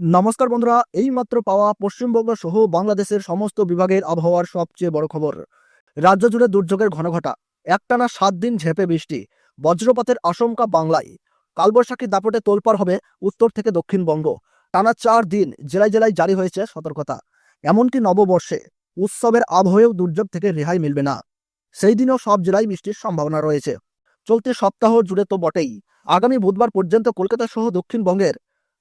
নমস্কার বন্ধুরা, এইমাত্র পাওয়া পশ্চিমবঙ্গ সহ বাংলাদেশের সমস্ত বিভাগের আবহাওয়ার সবচেয়ে বড় খবর। রাজ্য জুড়ে দুর্যোগের ঘনঘটা, একটানা সাত দিন ঝেপে বৃষ্টি, বজ্রপাতের আশঙ্কা বাংলায়। কালবৈশাখী দাপটে তোলপাড় হবে উত্তর থেকে দক্ষিণবঙ্গ। টানা চার দিন জেলায় জেলায় জারি হয়েছে সতর্কতা। এমনকি নববর্ষে উৎসবের আবহেও দুর্যোগ থেকে রেহাই মিলবে না। সেই দিনও সব জেলায় বৃষ্টির সম্ভাবনা রয়েছে। চলতি সপ্তাহ জুড়ে তো বটেই। আগামী বুধবার পর্যন্ত কলকাতা সহ দক্ষিণবঙ্গের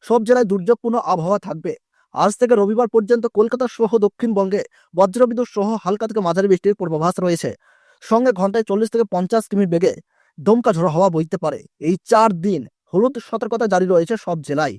সব জেলায় দুর্যোগপূর্ণ আবহাওয়া থাকবে। আজ থেকে রবিবার পর্যন্ত কলকাতা সহ দক্ষিণবঙ্গে বজ্রবিদ্যুৎ সহ হালকা থেকে মাঝারি বৃষ্টির পূর্বাভাস রয়েছে। সঙ্গে ঘন্টায় চল্লিশ থেকে পঞ্চাশ কিমি বেগে দমকা ঝোড়ো হাওয়া বইতে পারে। এই চার দিন হলুদ সতর্কতা জারি রয়েছে সব জেলায়।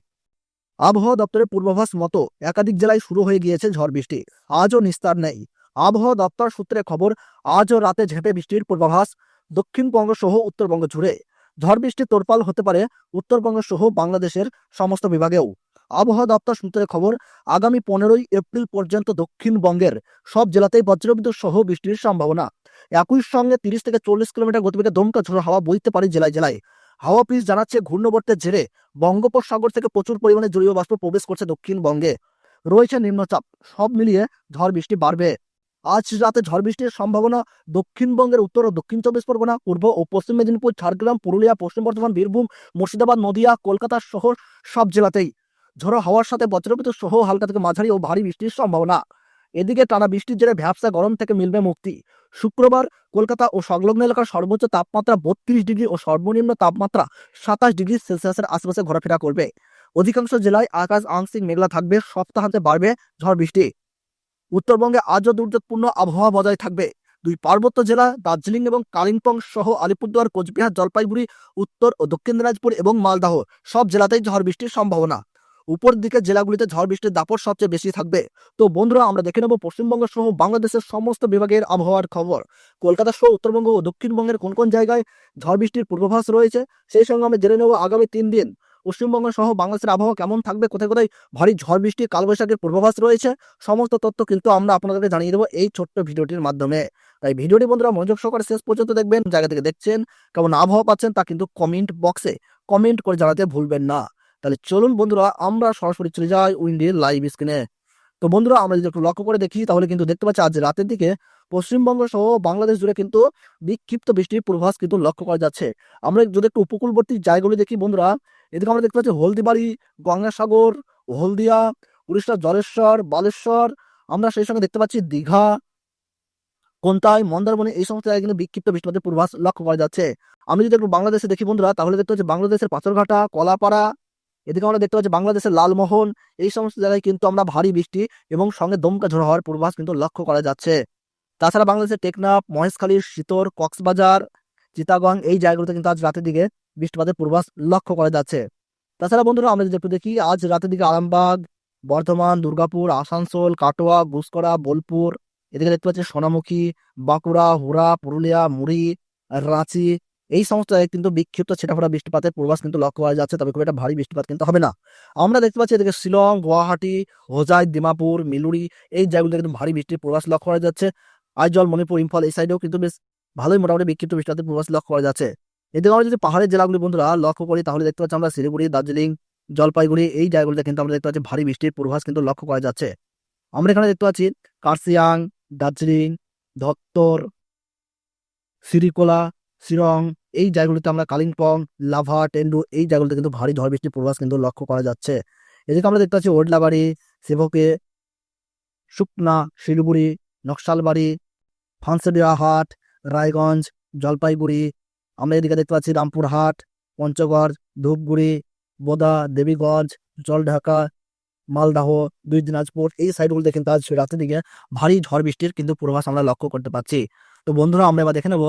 আবহাওয়া দপ্তরের পূর্বাভাস মতো একাধিক জেলায় শুরু হয়ে গিয়েছে ঝড় বৃষ্টি। আজও নিস্তার নেই। আবহাওয়া দপ্তর সূত্রে খবর, আজও রাতে ঝেঁপে বৃষ্টির পূর্বাভাস দক্ষিণবঙ্গ সহ উত্তরবঙ্গ জুড়ে। ঝড় বৃষ্টি তোরপাল হতে পারে উত্তরবঙ্গ সহ বাংলাদেশের সমস্ত বিভাগেও। আবহাওয়া দপ্তর সূত্রে খবর, আগামী পনেরোই এপ্রিল পর্যন্ত দক্ষিণবঙ্গের সব জেলাতেই বজ্রবিদ্যুৎ সহ বৃষ্টির সম্ভাবনা। একই সঙ্গে তিরিশ থেকে চল্লিশ কিলোমিটার গতিবেগে দমকা ঝোড়ো হাওয়া বইতে পারে জেলায় জেলায়। হাওয়া পিস জানাচ্ছে ঘূর্ণবর্তের জেরে বঙ্গোপসাগর থেকে প্রচুর পরিমাণে জলীয় বাষ্প প্রবেশ করছে দক্ষিণবঙ্গে। রয়েছে নিম্নচাপ, সব মিলিয়ে ঝড় বৃষ্টি বাড়বে। আজ রাতে ঝড় বৃষ্টির সম্ভাবনা দক্ষিণবঙ্গের উত্তর ও দক্ষিণ চব্বিশ পরগনা, পূর্ব ও পশ্চিম মেদিনীপুর, ঝাড়গ্রাম, পুরুলিয়া, পশ্চিম বর্ধমান, বীরভূম, মুর্শিদাবাদ, নদিয়া, কলকাতা শহর সব জেলাতেই ঝড়ো হওয়ার সাথে বজ্রবিদ্যুৎ সহ হালকা থেকে মাঝারি ও ভারী বৃষ্টির সম্ভাবনা। এদিকে টানা বৃষ্টির জেরে ভ্যাবসা গরম থেকে মিলবে মুক্তি। শুক্রবার কলকাতা ও সংলগ্ন এলাকার সর্বোচ্চ তাপমাত্রা বত্রিশ ডিগ্রি ও সর্বনিম্ন তাপমাত্রা সাতাশ ডিগ্রি সেলসিয়াসের আশেপাশে ঘোরাফেরা করবে। অধিকাংশ জেলায় আকাশ আংশিক মেঘলা থাকবে, সপ্তাহান্তে বাড়বে ঝড় বৃষ্টি। উত্তরবঙ্গে আজও দুর্যোগপূর্ণ আবহাওয়া বজায় থাকবে। দুই পার্বত্য জেলা, দার্জিলিং এবং কালিম্পং সহ আলিপুরদুয়ার, কোচবিহার, জলপাইগুড়ি, উত্তর ও দক্ষিণ দিনাজপুর এবং মালদাহ সব জেলাতেই ঝড় বৃষ্টির সম্ভাবনা। উপর দিকের জেলাগুলিতে ঝড় বৃষ্টির দাপট সবচেয়ে বেশি থাকবে। তো বন্ধুরা, আমরা দেখে নেব পশ্চিমবঙ্গ সহ বাংলাদেশের সমস্ত বিভাগের আবহাওয়ার খবর। কলকাতা সহ উত্তরবঙ্গ ও দক্ষিণবঙ্গের কোন কোন জায়গায় ঝড় বৃষ্টির পূর্বাভাস রয়েছে, সেই সঙ্গে আমরা জেনে নেব আগামী তিন দিন। পশ্চিমবঙ্গ সহ বাংলাদেশের আবহাওয়া কেমন থাকবে, কোথায় কোথায় ভারী ঝড় বৃষ্টি, কালবৈশাখীর পূর্বাভাস রয়েছে, সমস্ত তথ্য কিন্তু আমরা আপনাদেরকে জানিয়ে দেবো এই ছোট্ট ভিডিওটির মাধ্যমে। তাই ভিডিওটি বন্ধুরা মনোযোগ সহকারে শেষ পর্যন্ত দেখবেন, জায়গা থেকে দেখছেন, কেমন আবহাওয়া পাচ্ছেন তা কিন্তু কমেন্ট বক্সে কমেন্ট করে জানাতে ভুলবেন না। তাহলে চলুন বন্ধুরা, আমরা সরাসরি চলে যাই উইন্ডির লাইভ স্ক্রিনে। তো বন্ধুরা, আমরা যদি একটু লক্ষ্য করে দেখি, তাহলে কিন্তু দেখতে পাচ্ছি আজ রাতের দিকে পশ্চিমবঙ্গ সহ বাংলাদেশ জুড়ে কিন্তু বিক্ষিপ্ত বৃষ্টির পূর্বাভাস কিন্তু লক্ষ্য করা যাচ্ছে। আমরা যদি একটু উপকূলবর্তী জায়গাগুলি দেখি বন্ধুরা এদিকে আমরা দেখতে পাচ্ছি হলদিবাড়ি, গঙ্গাসাগর, হলদিয়া উড়িষ্যার জলেশ্বর, বালেশ্বর, আমরা সেই সঙ্গে দেখতে পাচ্ছি দীঘা, কোনতাই, মন্দারমণি, এই সমস্ত জায়গায় কিন্তু বিক্ষিপ্ত বৃষ্টিপাতের পূর্বাস লক্ষ্য করা যাচ্ছে। আমি যদি একটু বাংলাদেশে দেখি বন্ধুরা, তাহলে দেখতে পাচ্ছি বাংলাদেশের পাথরঘাটা, কলাপাড়া, এদিকে আমরা দেখতে পাচ্ছি বাংলাদেশের লালমোহন, এই সমস্ত জায়গায় কিন্তু আমরা ভারী বৃষ্টি এবং সঙ্গে দমকা ঝড় হওয়ার পূর্বাস কিন্তু লক্ষ্য করা যাচ্ছে। তাছাড়া বাংলাদেশের টেকনাফ মহেশখালী শীতর, কক্সবাজার, চিতাগং, এই জায়গাগুলোতে কিন্তু আজ রাতের দিকে বৃষ্টিপাতের পূর্বাভাস লক্ষ্য করা যাচ্ছে। তাছাড়া বন্ধুরা, আমরা যদি একটু দেখি, আজ রাতের দিকে আরামবাগ, বর্ধমান, দুর্গাপুর, আসানসোল, কাটোয়া গুসকরা বোলপুর, এদিকে দেখতে পাচ্ছি সোনামুখী, বাঁকুড়া, হুড়া, পুরুলিয়া, মুড়ি, রাঁচি, এই সমস্ত কিন্তু বিক্ষিপ্ত ছেটাফোটা বৃষ্টিপাতের পূর্বাস কিন্তু লক্ষ্য করা যাচ্ছে, তবে খুব একটা ভারী বৃষ্টিপাত কিন্তু হবে না। আমরা দেখতে পাচ্ছি এদিকে শিলং, গুয়াহাটি, হোজাই দিমাপুর মিলুরি, এই জায়গাগুলোতে কিন্তু ভারী বৃষ্টির পূর্বাস লক্ষ্য করা যাচ্ছে। আইজল, মণিপুর, ইম্ফল, এই সাইডেও কিন্তু বেশ ভালোই মোটামুটি বিক্ষিপ্ত বৃষ্টিপাতের পূর্বাস লক্ষ্য করা যাচ্ছে। এদিকে আমরা যদি পাহাড়ের জেলাগুলি বন্ধুরা লক্ষ্য করি, তাহলে দেখতে পাচ্ছি আমরা শিলিগুড়ি, দার্জিলিং, জলপাইগুড়ি এই জায়গাগুলিতে কিন্তু আমরা দেখতে পাচ্ছি ভারী বৃষ্টির পূর্বাভাস কিন্তু লক্ষ্য করা যাচ্ছে। আমরা এখানে দেখতে পাচ্ছি কার্সিয়াং দার্জিলিং, ধত্তর, সিরিকোলা, শিরং এই জায়গাগুলিতে আমরা কালিম্পং, লাভা, টেন্ডু এই জায়গাগুলিতে কিন্তু ভারী ঝড় বৃষ্টির পূর্বাভাস কিন্তু লক্ষ্য করা যাচ্ছে। এদিকে আমরা দেখতে পাচ্ছি ওডলাবাড়ি, সেভকে, শুকনা, শিলিগুড়ি, নকশালবাড়ি ফানসেডিয়াহাট রায়গঞ্জ, জলপাইগুড়ি আমরা এদিকে দেখতে পাচ্ছি রামপুরহাট পঞ্চগড়, ধূপগুড়ি, বোদা, দেবীগঞ্জ, জলঢাকা, মালদাহ, দুই দিনাজপুর। এই সাইডগুলোতে দেখেন আজ রাতের দিকে ভারী ঝড় বৃষ্টির কিন্তু পূর্বাভাস আমরা লক্ষ্য করতে পারছি তো বন্ধুরা, আমরা এবার দেখে নেব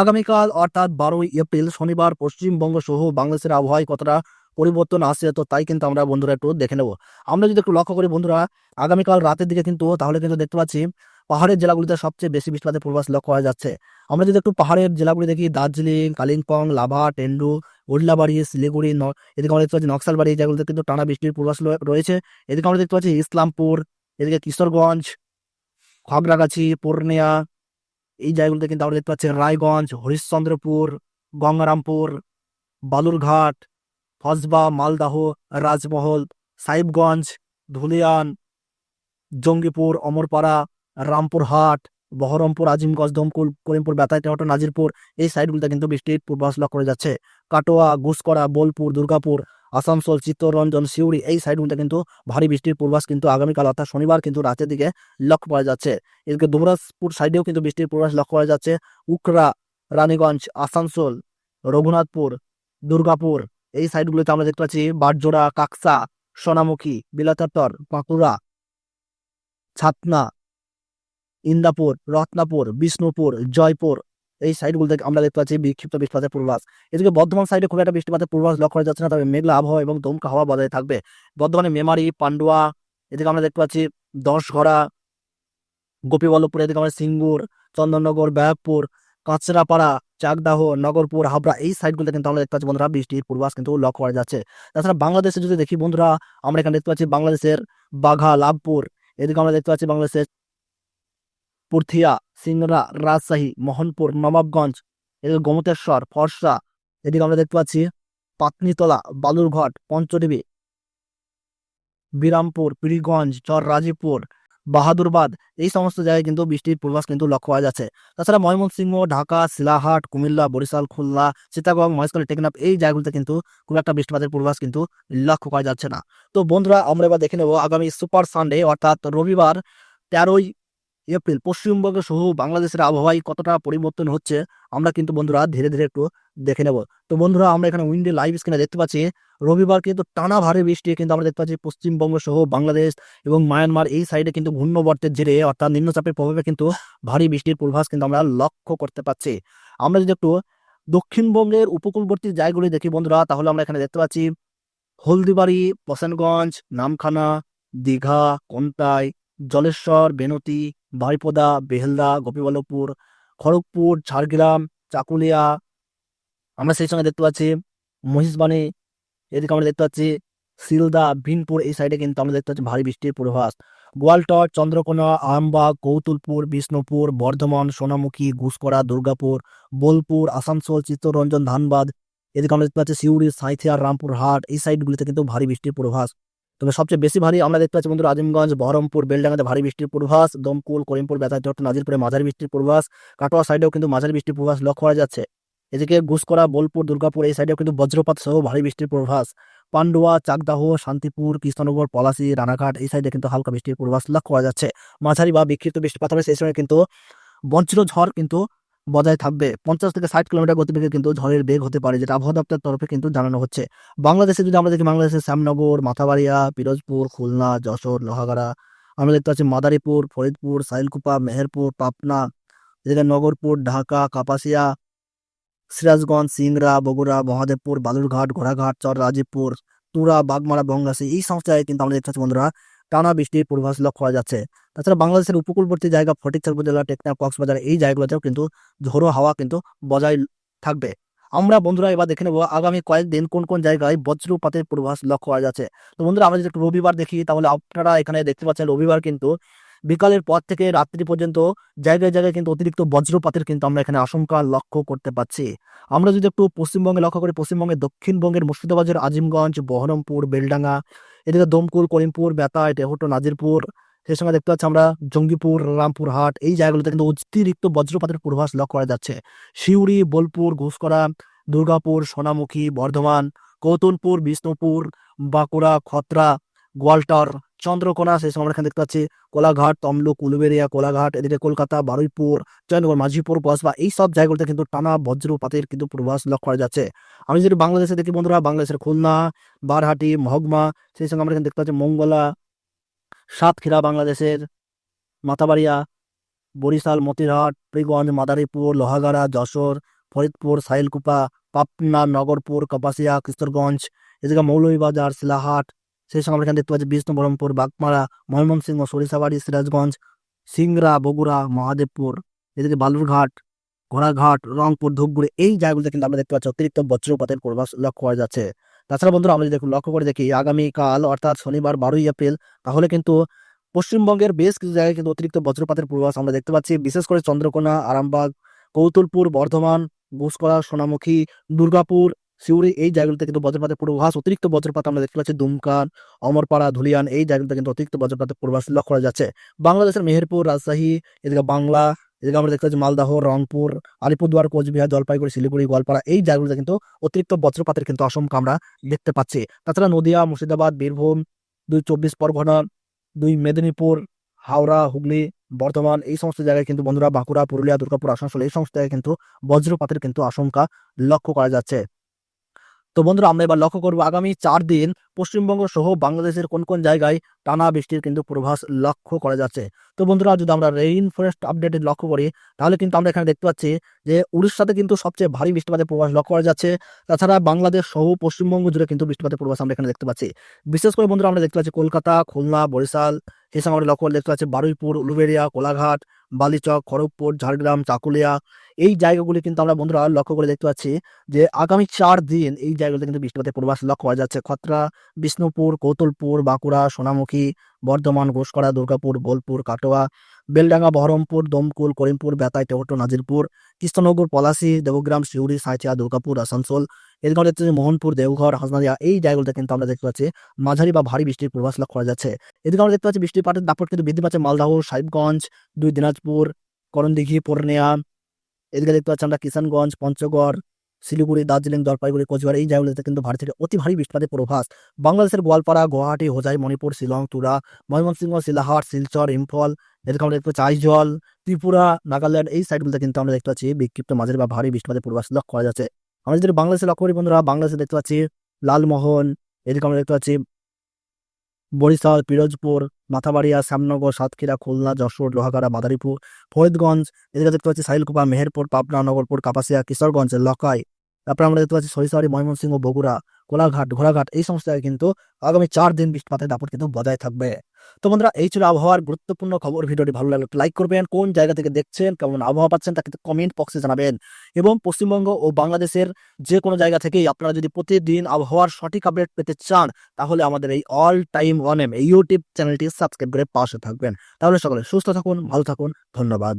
আগামীকাল অর্থাৎ বারোই এপ্রিল, শনিবার পশ্চিমবঙ্গ সহ বাংলাদেশের আবহাওয়ায় কতটা পরিবর্তন আসছে, তো তাই কিন্তু আমরা বন্ধুরা একটু দেখে নেব। আমরা যদি একটু লক্ষ্য করি বন্ধুরা, আগামীকাল রাতের দিকে কিন্তু তাহলে কিন্তু দেখতে পাচ্ছি পাহাড়ের জেলাগুলিতে সবচেয়ে বেশি বৃষ্টিপাতের পূর্বাভাস লক্ষ্য করা যাচ্ছে। আমরা যদি একটু পাহাড়ের জেলাগুলি দেখি, দার্জিলিং, কালিম্পং, লাভা, টেন্ডু উল্লাবাড়ি শিলিগুড়ি এদিকে আমরা দেখতে পাচ্ছি নকশালবাড়ি জায়গাগুলোতে কিন্তু টানা বৃষ্টির পূর্বাভাস ল- রয়েছে। এদিকে আমরা দেখতে পাচ্ছি ইসলামপুর, এদিকে কিশোরগঞ্জ, খাগড়াগাছি, পূর্ণিয়া, এই জায়গাগুলোতে কিন্তু আমরা দেখতে পাচ্ছি রায়গঞ্জ, হরিশ্চন্দ্রপুর, গঙ্গারামপুর, বালুরঘাট, ফসবা, মালদাহ, রাজমহল, সাহিবগঞ্জ, ধুলিয়ান, জঙ্গিপুর, অমরপাড়া রামপুরহাট বহরমপুর, আজিমগঞ্জ দমকুল করিমপুর বেতাই টেহট নাজিরপুর, এই সাইডগুলোতে কিন্তু বৃষ্টির পূর্বাভাস লক্ষ্য করা যাচ্ছে। কাটোয়া গুসকরা বোলপুর, দুর্গাপুর, আসানসোল, চিত্তরঞ্জন, সিউড়ি, এই সাইডগুলোতে কিন্তু ভারী বৃষ্টির পূর্বাভাস কিন্তু আগামীকাল, অর্থাৎ শনিবার কিন্তু রাতের দিকে লক্ষ্য করা যাচ্ছে। এদিকে দুবরাজপুর সাইডেও কিন্তু বৃষ্টির পূর্বাভাস লক্ষ্য করা যাচ্ছে। উকরা, রানীগঞ্জ, আসানসোল, রঘুনাথপুর, দুর্গাপুর, এই সাইডগুলোতে আমরা দেখতে পাচ্ছি বাটজোড়া, কাকসা, সোনামুখী বিলাতাত্তর বাঁকুড়া, ছাতনা ইন্দাপুর, রত্নাপুর, বিষ্ণুপুর, জয়পুর, এই সাইডগুলোতে আমরা দেখতে পাচ্ছি বিক্ষিপ্ত বৃষ্টিপাতের পূর্বাভাস। এদিকে বর্ধমান সাইডে খুব একটা বৃষ্টিপাতের পূর্বাভাস লক্ষ্য করা যাচ্ছে না, তবে মেঘলা আবহাওয়া এবং দমকা হাওয়া বজায় থাকবে। বর্ধমানে মেমারি, পান্ডুয়া, এদিকে আমরা দেখতে পাচ্ছি দশঘরা গোপীবল্লভপুর, এদিকে আমরা সিঙ্গুর, চন্দননগর, ব্যারাকপুর, কাঁচরাপাড়া, চাকদাহ, নগরপুর, হাবড়া, এই সাইডগুলোতে কিন্তু আমরা দেখতে পাচ্ছি বন্ধুরা বৃষ্টির পূর্বাস কিন্তু লক্ষ্য করা যাচ্ছে। তাছাড়া বাংলাদেশে যদি দেখি বন্ধুরা, আমরা এখানে দেখতে পাচ্ছি বাংলাদেশের বাঘা, লাভপুর, এদিকে আমরা দেখতে পাচ্ছি বাংলাদেশের পুরথিয়া সিংড়া রাজশাহী, মোহনপুর, নবাবগঞ্জ, এদিকে গোমতেশ্বর, ফরসা, এদিকে আমরা দেখতে পাচ্ছি পাতনিতলা বালুরঘাট পঞ্চদেবী বিরামপুর, পীরগঞ্জ চর রাজীবপুর বাহাদুরবাদ, এই সমস্ত জায়গায় কিন্তু বৃষ্টির পূর্বাভাস কিন্তু লক্ষ্য করা যাচ্ছে। তাছাড়া ময়মনসিংহ, ঢাকা, শিলাহাট, কুমিল্লা, বরিশাল, খুলনা, চিটাগং, মহেশখালী, টেকনাফ, এই জায়গাগুলোতে কিন্তু খুব একটা বৃষ্টিপাতের পূর্বাভাস কিন্তু লক্ষ্য করা যাচ্ছে না। তো বন্ধুরা, আমরা এবার দেখে নেব আগামী সুপার সানডে, অর্থাৎ রবিবার, তেরোই এপ্রিল। পশ্চিমবঙ্গ সহ বাংলাদেশের আবহাওয়ায় কতটা পরিবর্তন হচ্ছে, আমরা কিন্তু বন্ধুরা ধীরে ধীরে একটু দেখে নেব। তো বন্ধুরা, আমরা এখানে উইন্ডে লাইভ স্ক্রিনে দেখতে পাচ্ছি, রবিবার কিন্তু টানা ভারী বৃষ্টি কিন্তু আমরা দেখতে পাচ্ছি পশ্চিমবঙ্গ সহ বাংলাদেশ এবং মায়ানমার এই সাইডে কিন্তু ঘূর্ণবর্তের জেরে অর্থাৎ নিম্নচাপের প্রভাবে কিন্তু ভারী বৃষ্টির পূর্বাভাস কিন্তু আমরা লক্ষ্য করতে পাচ্ছি। আমরা যদি একটু দক্ষিণবঙ্গের উপকূলবর্তী জায়গাগুলি দেখি বন্ধুরা, তাহলে আমরা এখানে দেখতে পাচ্ছি হলদিবাড়ি বসেনগঞ্জ নামখানা, দীঘা, কোনটাই জলেশ্বর, বেনতি, বারিপদা বেহেলদা গোপীবল্লভপুর, খড়গপুর, ঝাড়গ্রাম, চাকুলিয়া, আমরা সেই সঙ্গে দেখতে পাচ্ছি মহিষবাণী, এদিকে আমরা দেখতে পাচ্ছি সিলদা বিনপুর এই সাইডে কিন্তু আমরা দেখতে পাচ্ছি ভারী বৃষ্টির পূর্বাভাস। গোয়ালটর, চন্দ্রকোনা, আরামবাগ, কৌতুলপুর, বিষ্ণুপুর, বর্ধমান, সোনামুখী ঘুষকরা দুর্গাপুর, বোলপুর, আসানসোল, চিত্তরঞ্জন, ধানবাদ, এদিকে আমরা দেখতে পাচ্ছি সিউড়ি, সাঁইথিয়া, রামপুরহাট, এই সাইডগুলিতে কিন্তু ভারী বৃষ্টির পূর্বাভাস। তবে সবচেয়ে বেশি ভারী আমরা দেখতে পাচ্ছি বন্ধুরা আজিমগঞ্জ, বহরমপুর, বেলডাঙ্গাতে ভারী বৃষ্টির পূর্বাভাস, দমকুল, করিমপুর বেতাচট নাজিরপুরে মাঝারি বৃষ্টির পূর্বাভাস, কাটোয়া সাইডেও কিন্তু মাঝারি বৃষ্টির পূর্বাভাস লক্ষ্য করা যাচ্ছে। এদিকে ঘুষকরা বোলপুর, দুর্গাপুর এই সাইডেও কিন্তু বজ্রপাত সহ ভারী বৃষ্টির পূর্বাভাস। পান্ডুয়া, চাকদাহ, শান্তিপুর, কৃষ্ণনগর, পলাশী, রানাঘাট এই সাইডে কিন্তু হালকা বৃষ্টির পূর্বাভাস লক্ষ্য করা যাচ্ছে। মাঝারি বা বিক্ষিপ্ত বৃষ্টিপাত হবে, সেই সময় কিন্তু বজ্র ঝড় কিন্তু বজায় থাকবে। পঞ্চাশ থেকে ষাট কিলোমিটার গতিবেগে কিন্তু ঝড়ের বেগ হতে পারে, যেটা আবহাওয়া দপ্তরের তরফে কিন্তু জানানো হচ্ছে। বাংলাদেশে যদি আমরা দেখি, বাংলাদেশের শ্যামনগর, মাথাবাড়িয়া, পিরোজপুর, খুলনা, যশোর, লোহাগাড়া, আমরা দেখতে পাচ্ছি মাদারীপুর, ফরিদপুর, সাইলকুপা, মেহেরপুর, পাবনা, এদিকে নগরপুর, ঢাকা, কাপাসিয়া, সিরাজগঞ্জ, সিংড়া, বগুড়া, মহাদেবপুর, বালুরঘাট, ঘোড়াঘাট চর রাজীবপুর তুরা, বাগমারা বঙ্গাসী এই সমস্ত জায়গায় কিন্তু আমরা দেখতে পাচ্ছি বন্ধুরা টানা বৃষ্টির পূর্বাভাস লক্ষ্য করা যাচ্ছে। তাছাড়া বাংলাদেশের উপকূলবর্তী জায়গা ফটিকছড় উপজেলা টেকনাফ, কক্সবাজার, এই জায়গাগুলোতেও কিন্তু ঝোড়ো হাওয়া কিন্তু বজায় থাকবে। আমরা বন্ধুরা এবার দেখে নেব আগামী কয়েকদিন কোন কোন জায়গায় বজ্রপাতের পূর্বাভাস লক্ষ্য করা যাচ্ছে। তো বন্ধুরা, আমরা যদি রবিবার দেখি, তাহলে আপনারা এখানে দেখতে পাচ্ছেন রবিবার কিন্তু বিকালের পর থেকে রাত্রি পর্যন্ত জায়গায় জায়গায় কিন্তু অতিরিক্ত বজ্রপাতের কিন্তু আমরা এখানে আশঙ্কা লক্ষ্য করতে পাচ্ছি। আমরা যদি একটু পশ্চিমবঙ্গে লক্ষ্য করি, পশ্চিমবঙ্গের দক্ষিণবঙ্গের মুর্শিদাবাদের আজিমগঞ্জ, বহরমপুর, বেলডাঙ্গা এদিকে দমকুল, করিমপুর বেতায় টেহটো নাজিরপুর, সেই সঙ্গে দেখতে পাচ্ছি আমরা জঙ্গিপুর রামপুরহাট এই জায়গাগুলোতে কিন্তু অতিরিক্ত বজ্রপাতের পূর্বাস লক্ষ্য করা যাচ্ছে। সিউড়ি, বোলপুর, ঘুষকরা, দুর্গাপুর, সোনামুখী, বর্ধমান, কৌতুলপুর, বিষ্ণুপুর, বাঁকুড়া, খতরা, গোয়ালটর চন্দ্রকোনা, সেই সময় এখানে দেখতে পাচ্ছি কোলাঘাট, তমলুক, উলুবেরিয়া, কোলাঘাট, এদিকে কলকাতা, বারুইপুর, জয়নগর, মাঝিপুর কসবা এই সব জায়গাগুলোতে কিন্তু টানা বজ্রপাতের কিন্তু পূর্বাভাস লক্ষ্য করা যাচ্ছে। আমি যদি বাংলাদেশে দেখি বন্ধুরা, বাংলাদেশের খুলনা, বারহাটি মহগমা সেই সঙ্গে আমরা এখানে দেখতে পাচ্ছি মঙ্গলা, সাতক্ষীরা বাংলাদেশের, মাথাবাড়িয়া, বরিশাল, মতিরহাট প্রিগঞ্জ মাদারীপুর, লোহাগাড়া, যশোর, ফরিদপুর সাইলকুপা পাবনা, নগরপুর, কাপাসিয়া, কিশোরগঞ্জ, এদিকে মৌলভীবাজার, শিলাহাট সেই সঙ্গে আমরা এখানে দেখতে পাচ্ছি বিষ্ণু বহরমপুর বাগমারা, ময়মনসিংহ, সরিষাবাড়ি, সিরাজগঞ্জ, সিংড়া, বগুড়া, মহাদেবপুর, এদিকে বালুরঘাট, ঘোড়াঘাট, রংপুর, ধূপগুড়ি, এই জায়গাগুলোতে কিন্তু আমরা দেখতে পাচ্ছি অতিরিক্ত বজ্রপাতের পূর্বাভাস লক্ষ্য করা যাচ্ছে। তাছাড়া বন্ধুরা, আমরা যদি লক্ষ্য করে দেখি, আগামীকাল, অর্থাৎ শনিবার, বারোই এপ্রিল, তাহলে কিন্তু পশ্চিমবঙ্গের বেশ কিছু জায়গায় কিন্তু অতিরিক্ত বজ্রপাতের পূর্বাভাস আমরা দেখতে পাচ্ছি। বিশেষ করে চন্দ্রকোনা, আরামবাগ, কৌতুলপুর, বর্ধমান ঘুষকরা সোনামুখী, দুর্গাপুর সিউড়ি, এই জায়গাগুলোতে কিন্তু বজ্রপাতের পূর্বাভাস, অতিরিক্ত বজ্রপাত আমরা দেখতে পাচ্ছি দুমকান, অমরপাড়া, ধুলিয়ান, এই জায়গাগুলোতে কিন্তু অতিরিক্ত বজ্রপাতের পূর্বাভাস লক্ষ্য করা যাচ্ছে। বাংলাদেশের মেহেরপুর, রাজশাহী, এদিকে বাংলা, এদিকে আমরা দেখতে পাচ্ছি মালদাহ, রংপুর, আলিপুরদুয়ার, কোচবিহার, জলপাইগুড়ি, শিলিগুড়ি, গোয়ালপাড়া, এই জায়গাগুলোতে কিন্তু অতিরিক্ত বজ্রপাতের কিন্তু আশঙ্কা আমরা দেখতে পাচ্ছি। তাছাড়া নদিয়া, মুর্শিদাবাদ, বীরভূম, দুই চব্বিশ পরগনা, দুই মেদিনীপুর, হাওড়া, হুগলি, বর্ধমান, এই সমস্ত জায়গায় কিন্তু বন্ধুরা বাঁকুড়া, পুরুলিয়া, দুর্গাপুর, আসানসোল, এই সমস্ত জায়গায় কিন্তু বজ্রপাতের কিন্তু আশঙ্কা লক্ষ্য করা যাচ্ছে। তো বন্ধুরা, আমরা এবার লক্ষ্য করব আগামী চার দিন পশ্চিমবঙ্গ সহ বাংলাদেশের কোন কোন জায়গায় টানা বৃষ্টির কিন্তু পূর্বাভাস লক্ষ্য করা যাচ্ছে। তো বন্ধুরা, যদি আমরা রেইন ফরেস্ট আপডেটে লক্ষ্য করি, তাহলে কিন্তু আমরা এখানে দেখতে পাচ্ছি যে উড়িষ্যাতে কিন্তু সবচেয়ে ভারী বৃষ্টিপাতের পূর্বাভাস লক্ষ্য করা যাচ্ছে। তাছাড়া বাংলাদেশ সহ পশ্চিমবঙ্গ জুড়ে কিন্তু বৃষ্টিপাতের পূর্বাভাস আমরা এখানে দেখতে পাচ্ছি। বিশেষ করে বন্ধুরা, আমরা দেখতে পাচ্ছি কলকাতা, খুলনা, বরিশাল সঙ্গে আমরা লক্ষ্য দেখতে পাচ্ছি বারুইপুর উলুবেড়িয়া কোলাঘাট, বালিচক, খড়গপুর, ঝাড়গ্রাম, চাকুলিয়া এই জায়গাগুলি কিন্তু আমরা বন্ধুরা লক্ষ্য করে দেখতে পাচ্ছি যে আগামী চার দিন এই জায়গাগুলোতে কিন্তু বৃষ্টিপাতের পূর্বাস লক্ষ্য করা যাচ্ছে। খতরা, বিষ্ণুপুর, কৌতলপুর, বাঁকুড়া, সোনামুখী, বর্ধমান ঘোষকড়া দুর্গাপুর, বোলপুর, কাটোয়া, বেলডাঙ্গা, বহরমপুর, দমকুল, করিমপুর, বেতাই টেহট্ট নাজিরপুর, কৃষ্ণনগর, পলাশী, দেবগ্রাম শিউড়ি সাঁইথিয়া, দুর্গাপুর, আসানসোল দেখতে পাচ্ছি মোহনপুর, দেওঘর, হাসনাদিয়া, এই জায়গাগুলোতে কিন্তু আমরা দেখতে পাচ্ছি মাঝারি বা ভারী বৃষ্টির পূর্বাভাস লক্ষ্য করা যাচ্ছে। এদিকে আমরা দেখতে পাচ্ছি বৃষ্টিপাতের দাপট কিন্তু বৃদ্ধি পাচ্ছে মালদাহ, সাহেবগঞ্জ, দুই দিনাজপুর, করণদিঘি, পূর্ণিয়া এদিকে দেখতে পাচ্ছি আমরা কিষানগঞ্জ, পঞ্চগড়, শিলিগুড়ি, দার্জিলিং, জলপাইগুড়ি, কোচবিহার, এই জায়গাগুলোতে কিন্তু ভারী থেকে অতি ভারী বৃষ্টিপাতের প্রভাস বাংলাদেশের গোয়ালপাড়া, গুয়াহাটি, হোজাই, মণিপুর, শিলং, তুরা, ময়মনসিংহ, শিলাহাট, শিলচর, ইম্ফল, এদিকে আমরা দেখতে পাচ্ছি আইজল, ত্রিপুরা, নাগাল্যান্ড, এই সাইডগুলোতে কিন্তু আমরা দেখতে পাচ্ছি বিক্ষিপ্ত মাঝারি বা ভারী বৃষ্টিপাতের পূর্বাভাস লক্ষ্য করা যাচ্ছে। আমরা যদি বাংলাদেশে লক্ষ্য করি বন্ধুরা বাংলাদেশে দেখতে পাচ্ছি লালমোহন, এদিকে আমরা দেখতে পাচ্ছি বরিশাল, পিরোজপুর, মাথাবাড়িয়া, শ্যামনগর, সাতক্ষীরা, খুলনা, যশোর, লোহাগাড়া, মাদারীপুর, ফরিদগঞ্জ, এদিকে দেখতে পাচ্ছি সাইলকুপা মেহেরপুর, পাবনা, নগরপুর, কাপাসিয়া, কিশোরগঞ্জ, লকাই। তারপরে আমরা দেখতে পাচ্ছি সরিষাড়ি ময়মনসিংহ, বগুড়া। কোলাঘাট, ঘোড়াঘাট এই সমস্ত জায়গায় কিন্তু আগামী চার দিন বৃষ্টিপাতের দাপট কিন্তু বজায় থাকবে। তো বন্ধুরা, এই ছিল আবহাওয়ার গুরুত্বপূর্ণ খবর। ভিডিওটি ভালো লাগলে লাইক করবেন। কোন জায়গা থেকে দেখছেন, কেমন আবহাওয়া পাচ্ছেন তা কিন্তু কমেন্ট বক্সে জানাবেন। এবং পশ্চিমবঙ্গ ও বাংলাদেশের যে কোনো জায়গা থেকেই আপনারা যদি প্রতিদিন আবহাওয়ার সঠিক আপডেট পেতে চান, তাহলে আমাদের এই অল টাইম ওয়ান এম এই ইউটিউব চ্যানেলটি সাবস্ক্রাইব করে পাশে থাকবেন। তাহলে সকলে সুস্থ থাকুন, ভালো থাকুন, ধন্যবাদ।